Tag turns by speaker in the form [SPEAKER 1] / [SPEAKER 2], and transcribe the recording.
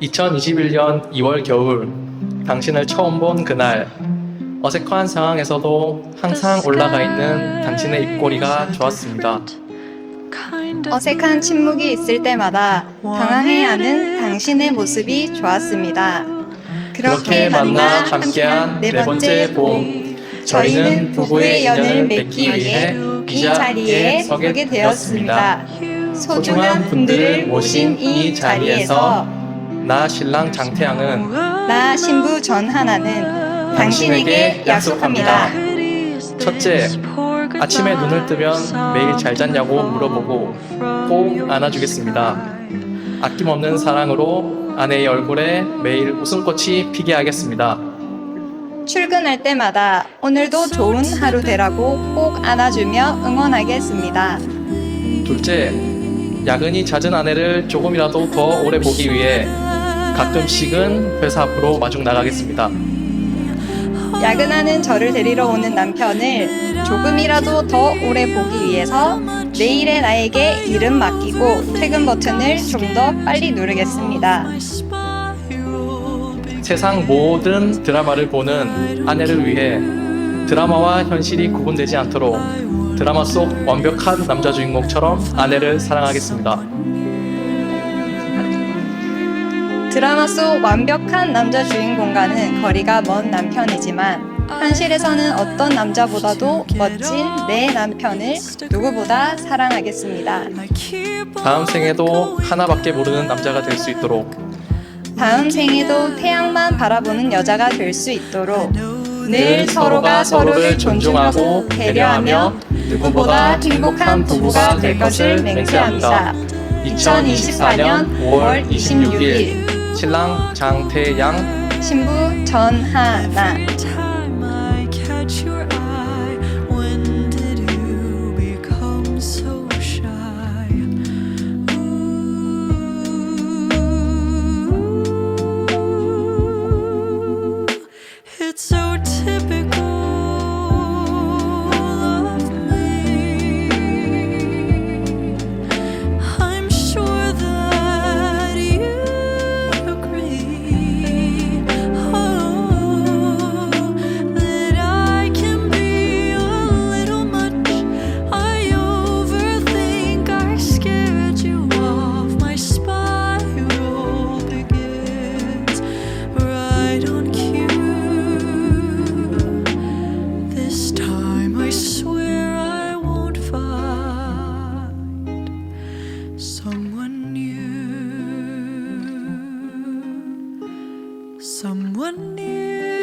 [SPEAKER 1] 2021년 2월 겨울 당신을 처음 본 그날 어색한 상황에서도 항상 올라가 있는 당신의 입꼬리가 좋았습니다.
[SPEAKER 2] 어색한 침묵이 있을 때마다 당황해하는 당신의 모습이 좋았습니다.
[SPEAKER 1] 그렇게 만나 함께한 네 번째 봄 저희는 부부의 인연을 맺기 위해 이 자리에 서게 되었습니다. 소중한 분들을 모신 이 자리에서 나 신랑 장태양은
[SPEAKER 2] 나 신부 전하나는 당신에게 약속합니다.
[SPEAKER 1] 첫째, 아침에 눈을 뜨면 매일 잘 잤냐고 물어보고 꼭 안아주겠습니다. 아낌없는 사랑으로 아내의 얼굴에 매일 웃음꽃이 피게 하겠습니다.
[SPEAKER 2] 출근할 때마다 오늘도 좋은 하루 되라고 꼭 안아주며 응원하겠습니다.
[SPEAKER 1] 둘째, 야근이 잦은 아내를 조금이라도 더 오래 보기 위해 가끔씩은 회사 앞으로 마중 나가겠습니다.
[SPEAKER 2] 야근하는 저를 데리러 오는 남편을 조금이라도 더 오래 보기 위해서 내일의 나에게 일은 맡기고 퇴근 버튼을 좀 더 빨리 누르겠습니다.
[SPEAKER 1] 세상 모든 드라마를 보는 아내를 위해 드라마와 현실이 구분되지 않도록 드라마 속 완벽한 남자 주인공처럼 아내를 사랑하겠습니다.
[SPEAKER 2] 드라마 속 완벽한 남자 주인공과는 거리가 먼 남편이지만 현실에서는 어떤 남자보다도 멋진 내 남편을 누구보다 사랑하겠습니다.
[SPEAKER 1] 다음 생에도 하나밖에 모르는 남자가 될 수 있도록
[SPEAKER 2] 다음 생에도 태양만 바라보는 여자가 될 수 있도록 늘 서로가 서로를 존중하고 배려하며 누구보다 행복한 부부가 될 것을 맹세합니다. 2024년 5월 26일
[SPEAKER 1] 신랑 장태양.
[SPEAKER 2] 신부 전하나.
[SPEAKER 3] Time I someone new, someone new.